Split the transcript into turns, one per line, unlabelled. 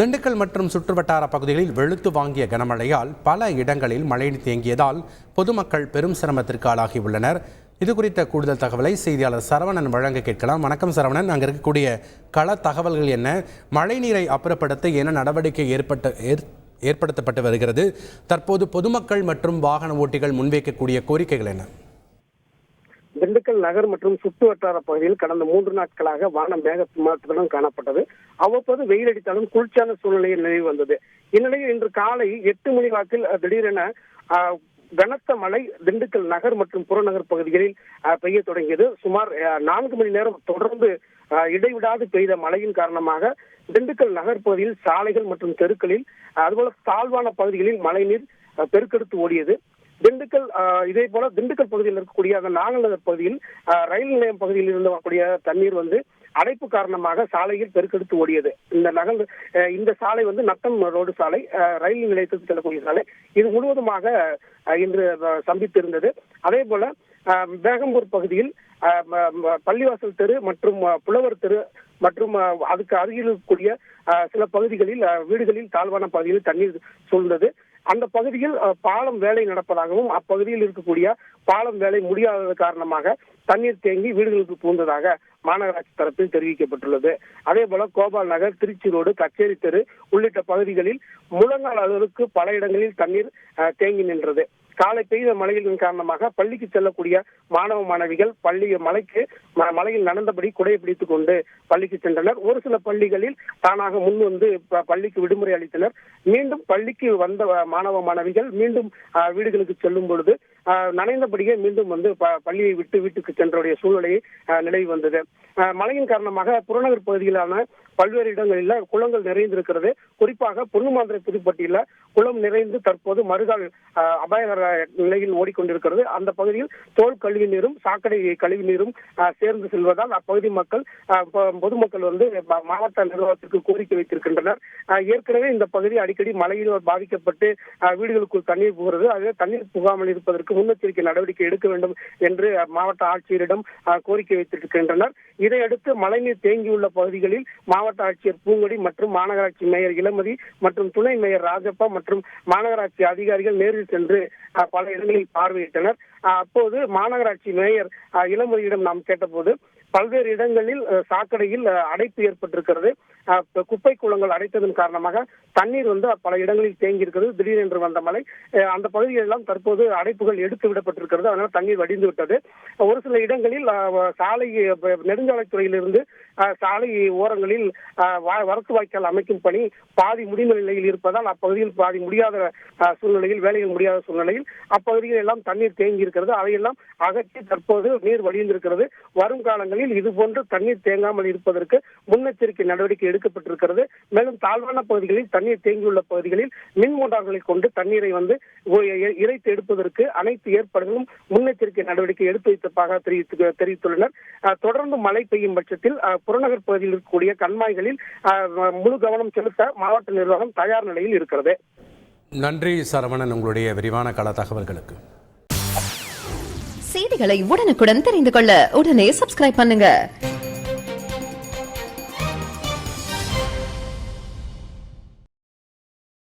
திண்டுக்கல் மற்றும் சுற்றுவட்டார பகுதிகளில் வெளுத்து வாங்கிய கனமழையால் பல இடங்களில் மழைநீர் தேங்கியதால் பொதுமக்கள் பெரும் சிரமத்திற்கு ஆளாகியுள்ளனர். இது குறித்த கூடுதல் தகவலை செய்தியாளர் சரவணன் வழங்க கேட்கலாம். வணக்கம் சரவணன். அங்கே இருக்கக்கூடிய கள தகவல்கள் என்ன? மழைநீரை அப்புறப்படுத்த என்ன நடவடிக்கை ஏற்பட்ட ஏற்- ஏற்படுத்தப்பட்டு வருகிறது? தற்போது பொதுமக்கள் மற்றும் வாகன ஓட்டிகள் முன்வைக்கக்கூடிய கோரிக்கைகள் என்ன?
திண்டுக்கல் நகர் மற்றும் சுற்று வட்டார பகுதியில் கடந்த மூன்று நாட்களாக வானம் மேகமூட்டத்துடன் காணப்பட்டது. அவ்வப்போது வெயில் அடித்தாலும் குளிர்ச்சியான சூழ்நிலையில் நிலவி வந்தது. இந்நிலையில் இன்று காலை எட்டு மணி வாக்கில் திடீரென அஹ், கனத்த மழை திண்டுக்கல் நகர் மற்றும் புறநகர் பகுதிகளில் அஹ், பெய்ய தொடங்கியது. சுமார் நான்கு மணி நேரம் தொடர்ந்து அஹ், இடைவிடாது பெய்த மழையின் காரணமாக திண்டுக்கல் நகர் பகுதியில் சாலைகள் மற்றும் தெருக்களில் அதுபோல தாழ்வான பகுதிகளில் மழைநீர் பெருக்கெடுத்து ஓடியது. திண்டுக்கல் இதே போல திண்டுக்கல் பகுதியில் இருக்கக்கூடிய அந்த நாகநகர் பகுதியில் ரயில் நிலையம் பகுதியில் இருந்து வரக்கூடிய தண்ணீர் வந்து அடைப்பு காரணமாக சாலையில் பெருக்கெடுத்து ஓடியது. இந்த நகல் இந்த சாலை வந்து நத்தம் ரோடு சாலை ரயில் நிலையத்துக்கு செல்லக்கூடிய சாலை. இது முழுவதுமாக இன்று சந்தித்திருந்தது. அதே போல பேகம்பூர் பகுதியில் பள்ளிவாசல் தெரு மற்றும் புலவர் தெரு மற்றும் அதுக்கு அருகில் இருக்கக்கூடிய சில பகுதிகளில் வீடுகளில் தாழ்வான பகுதியில் தண்ணீர் சூழ்ந்தது. அந்த பகுதியில் பாலம் வேலை நடப்பதாகவும் அப்பகுதியில் இருக்கக்கூடிய பாலம் வேலை முடியாதது காரணமாக தண்ணீர் தேங்கி வீடுகளுக்கு பூந்ததாக மாநகராட்சி தரப்பில் தெரிவிக்கப்பட்டுள்ளது. அதே போல கோபால் நகர் திருச்சி ரோடு கச்சேரி தெரு உள்ளிட்ட பகுதிகளில் முழங்கால் அளவுக்கு பல இடங்களில் தண்ணீர் அஹ், தேங்கி நின்றது. காலை பெய்த மழையின் காரணமாக பள்ளிக்கு செல்லக்கூடிய மாணவ மாணவிகள் பள்ளி மலைக்கு மலையில் நடந்தபடி குடையை பிடித்துக் கொண்டு பள்ளிக்கு சென்றனர். ஒரு சில பள்ளிகளில் தானாக முன் வந்து பள்ளிக்கு விடுமுறை அளித்தனர். மீண்டும் பள்ளிக்கு வந்த மாணவ மாணவிகள் மீண்டும் வீடுகளுக்கு செல்லும் பொழுது நனைந்தபடியே மீண்டும் வந்து ப- பள்ளியை விட்டு வீட்டுக்கு சென்றடைய சூழ்நிலை நிலவி வந்தது. மழையின் காரணமாக புறநகர் பகுதியிலான பல்வேறு இடங்களில் குளங்கள் நிறைந்திருக்கிறது. குறிப்பாக பொன்னுமாந்திரை புதுப்பட்டியில குளம் நிறைந்து தற்போது மறுகால் அஹ், அபாயகர நிலையில் ஓடிக்கொண்டிருக்கிறது. அந்த பகுதியில் தோல் கழிவு நீரும் சாக்கடை கழிவு நீரும் அஹ், சேர்ந்து செல்வதால் அப்பகுதி மக்கள் பொதுமக்கள் வந்து மாவட்ட நிர்வாகத்திற்கு கோரிக்கை வைத்திருக்கின்றனர். ஏற்கனவே இந்த பகுதி அடிக்கடி மழையில் பாதிக்கப்பட்டு வீடுகளுக்குள் தண்ணீர் புகிறது ஆகவே தண்ணீர் புகாமல் இருப்பதற்கு முன்னெச்சரிக்கை நடவடிக்கை எடுக்க வேண்டும் என்று மாவட்ட ஆட்சியரிடம் கோரிக்கை வைத்திருக்கின்றனர். இதையடுத்து மழைநீர் தேங்கியுள்ள பகுதிகளில் மாவட்ட ஆட்சியர் பூங்கொடி மற்றும் மாநகராட்சி மேயர் இளமதி மற்றும் துணை மேயர் ராஜப்பா மற்றும் மாநகராட்சி அதிகாரிகள் நேரில் சென்று பல இடங்களில் பார்வையிட்டனர். அப்போது மாநகராட்சி மேயர் இளமதியிடம் நாம் போது பல்வேறு இடங்களில் சாக்கடையில் அடைப்பு ஏற்பட்டிருக்கிறது. குப்பை குளங்கள் அடைத்ததன் காரணமாக தண்ணீர் வந்து பல இடங்களில் தேங்கி இருக்கிறது. திடீரென்று வந்த மழை. அந்த அந்த பகுதிகளெல்லாம் தற்போது அடைப்புகள் எடுத்து விடப்பட்டிருக்கிறது. அதனால் தண்ணீர் வடிந்து விட்டது. ஒரு சில இடங்களில் சாலை நெடுஞ்சாலைத்துறையிலிருந்து சாலை ஓரங்களில் வா- வரத்து வாய்க்கால் அமைக்கும் பணி பாதி முடிந்த நிலையில் இருப்பதால் அப்பகுதியில் பாதி முடியாத சூழ்நிலையில் வேலைகள் முடியாத சூழ்நிலையில் அப்பகுதியில் எல்லாம் தண்ணீர் தேங்கி இருக்கிறது. அதையெல்லாம் அகற்றி தற்போது நீர் வடிந்திருக்கிறது. வரும் காலங்களில் இதுபோன்று தண்ணீர் தேங்காமல் இருப்பதற்கு முன்னெச்சரிக்கை நடவடிக்கை எடுக்கப்பட்டிருக்கிறது மேலும் தாழ்வான பகுதிகளில் தண்ணீர் தேங்கியுள்ள பகுதிகளில் மின் மோட்டார்களை கொண்டு தண்ணீரை வந்து இறைத்து எடுப்பதற்கு அனைத்து ஏற்பாடுகளும் முன்னெச்சரிக்கை நடவடிக்கை எடுத்து வைத்ததாக தெரிவித்து தெரிவித்துள்ளனர். தொடர்ந்து மழை பெய்யும் பட்சத்தில் புறநகர் பகுதியில் இருக்கக்கூடிய கண்மாய்களில் முழு கவனம் செலுத்த மாவட்ட நிர்வாகம் தயார் நிலையில் இருக்கிறது.
நன்றி சரவணன் உங்களுடைய விரிவான கள தகவல்களுக்கு.
செய்திகளை உடனுக்குடன் தெரிந்து கொள்ள உடனே சப்ஸ்கிரைப் பண்ணுங்க.